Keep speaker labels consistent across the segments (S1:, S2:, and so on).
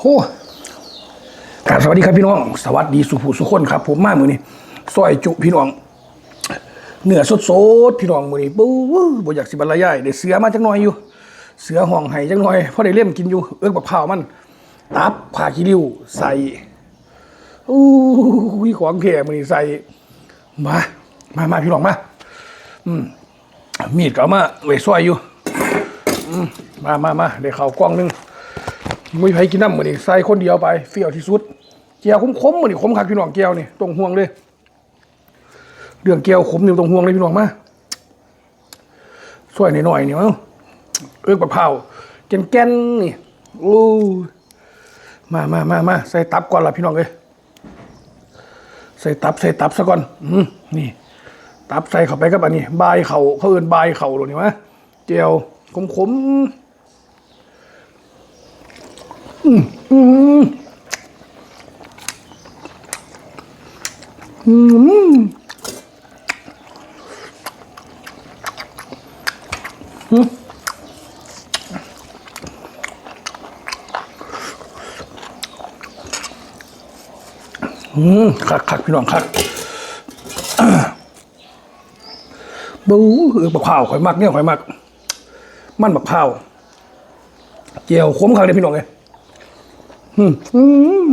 S1: โหกราบสวัสดีครับพี่น้อง สวัสดีสุภูสุคนครับ ผมมามือนี้ซอยจุพี่น้องเนื้อสดๆพี่น้องมือนี้ปู้บ่อยากสิบรรยายได้เสือมาจักหน่อยอยู่ เสือห้องไห้จักหน่อยเพราะได้เล่มกินอยู่เอิ้กบักพรามัน ตับผ่าขี้ริ้วใส่อู้ยของแข็มือนี้ใส่มามามาพี่น้องมาอืมมีดก็เอามาไว้ซอยอยู่มามามาเดี๋ยวเขากล้องหนึง มุ้ยไผกินน้ำเหมือนี่ใส่คนเดียวไปเฟี้ยวที่สุดเจียวคมๆมือนี่คมคักพี่น้องเจียวนี่ตรงห่วงเลย เรื่องเจียวขมนี่ตรงห่วงเลยพี่น้องมาซอยหน่อยๆนี่มั้งเอื้อกมะพราแก่นๆนี่อู้มามามามาใส่ตับก่อนละพี่น้องเลยใส่ตับใส่ตับซะก่อน อืมนี่ ตับใส่เข้าไปกับอันนี้ บายเขาเขาเอินบายเขาหรอนี่วะเจียวขมขมๆ อืมอืมอืมอืมอืมคักคักพี่น้องคักบูเออบักพร้าวข่อยมักเนี่ยข่อยมัก มันบักพร้าว เจียวขมข้างเลยพี่น้องเลย อืมอืม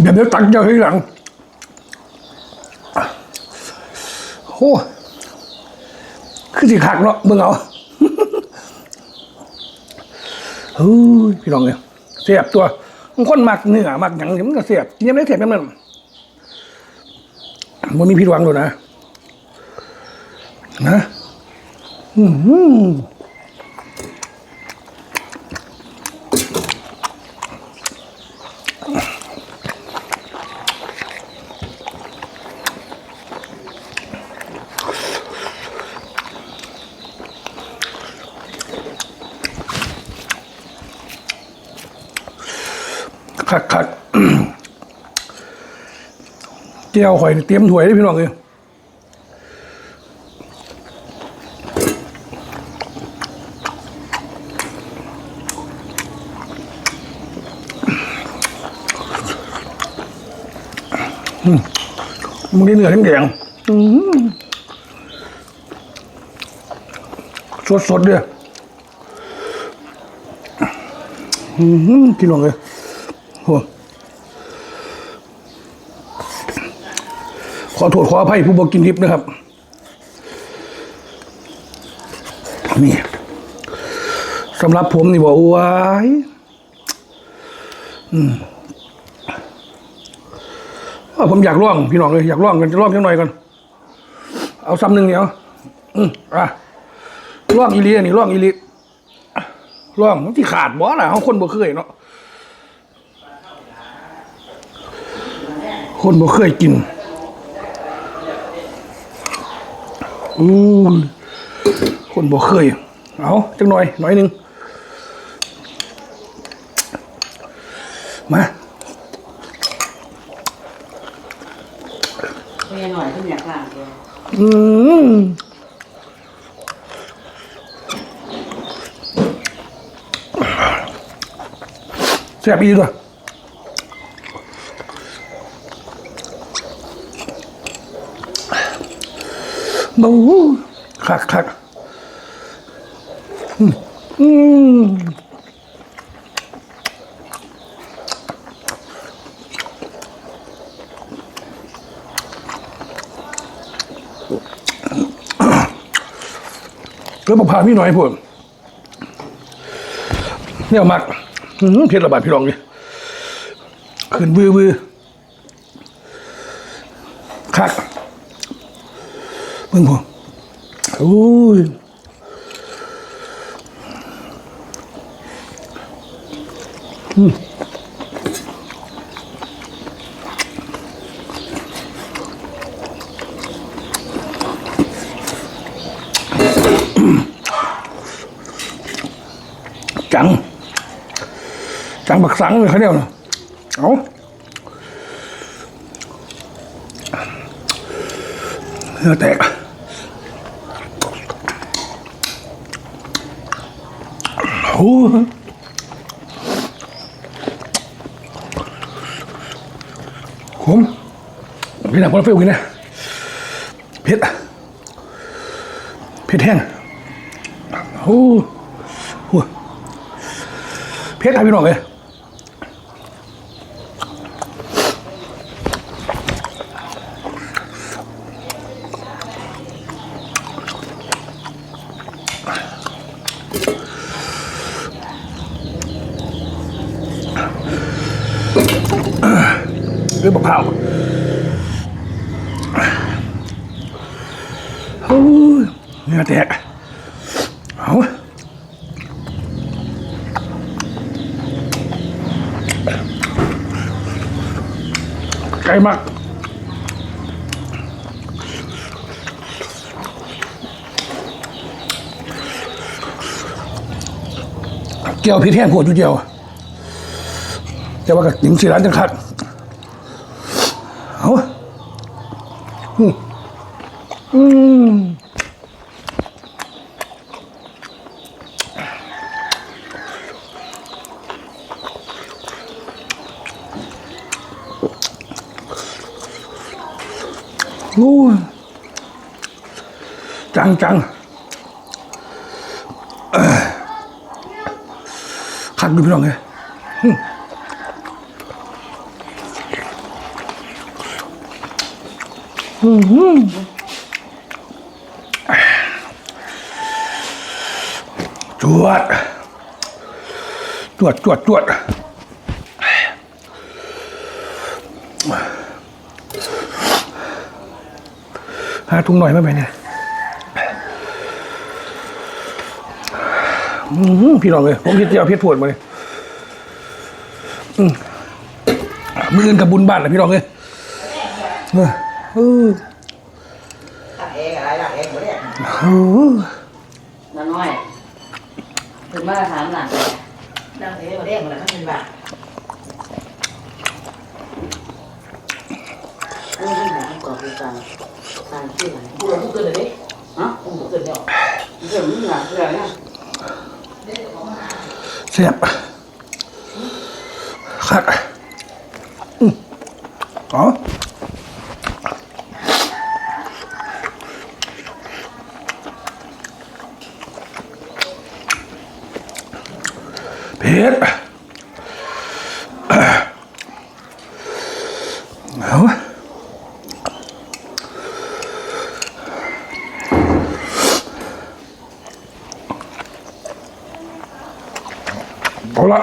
S1: เดี๋ยวเดี๋ยวตักเจอให้ หลังโอ้คือสิคักเนาะเบิ่งเอาเฮ้ยพี่น้องเนี่ยเสียบตัวบางคนมักเนื้อมักหยังนี่ยมันก็เสียบกินยังไม่ได้เสียบยังนั้นมันมีผิดหวังเลยนะนะ อืม คักคักเจียวข่อยเตรียมถ้วยได้พี่น้องเลยมมึงได้เนื้อทั้งแดงสดสดๆเด้ออืมพี่น้องเลย ขอโทษขออภัยผู้บอกกินทิพย์นะครับ นี่สำหรับผมนี่บอกว้ายอืมว่าผมอยากร่องพี่น้องเลยอยากร่องกันจะร่องจังหน่อยก่อนเอาซ้ำหนึ่งเดียวอืมอะร่องอีลีนนี้ร่องอีลีร่องมันที่ขาดบ่ล่ะเขาคนบ่เคยเนาะ คนบ่เคยกินอืมคนบ่เคย เอาจังหน่อยหน่อยหนึ่งมา
S2: เมียหน่อยขึ้นอยากล้างตัว
S1: อืมแซ่บอีกด้วย บูคักคักอืมอืมเกลือมะพาพี่หน่อยพวกเนี่ยมักเผ็ดระบาดพี่รองเลยขึ้นบือบือ Vâng Hoàng Ôi. Uhm. trắng. Trắng bạc trắng rồi hết đều rồi. Đó nó tẹt ขมพี่หนักพอเฟลกินนะเผ็ดเผ็ดแห้งโอ้โหเผ็ดครับพี่น้องเลย ด้วยมะพร้าวโอ้ยเนื้อแตกเอาไก่มากเจียวพริกแห้งโคตรจุเจียว แต่ว่ากับหญิงสีร้านจังคัดเอาอืมอืมโอ้จังจังขัดดูพี่น้องเลย จวด จวด จวด จวด หาถุงหน่อยมาไหมเนี่ยพี่น้องเลยผมคิดจะเอาเพชรพวดมาเลยมืออื่นกับบุญบ้านนะพี่น้องเลย
S2: ตักเองอะไรตักเองหมดเลย
S1: เออ
S3: น้าน้อยถึงมาถามหลาน
S2: ตักเองหมดเลยหมดเลยทั้งเป็นแบบ
S3: เรื่องที่ไหนก่อนคือการการชื่ออะไร
S2: กูเราพูดเกินเลยดิ
S3: ฮะ
S2: กูพูดเกินเดียว
S3: เรื่องนี้หลังเรื่องนี้
S1: เสียบขัดอืมอ๋อเผ็ด เอาเอาละ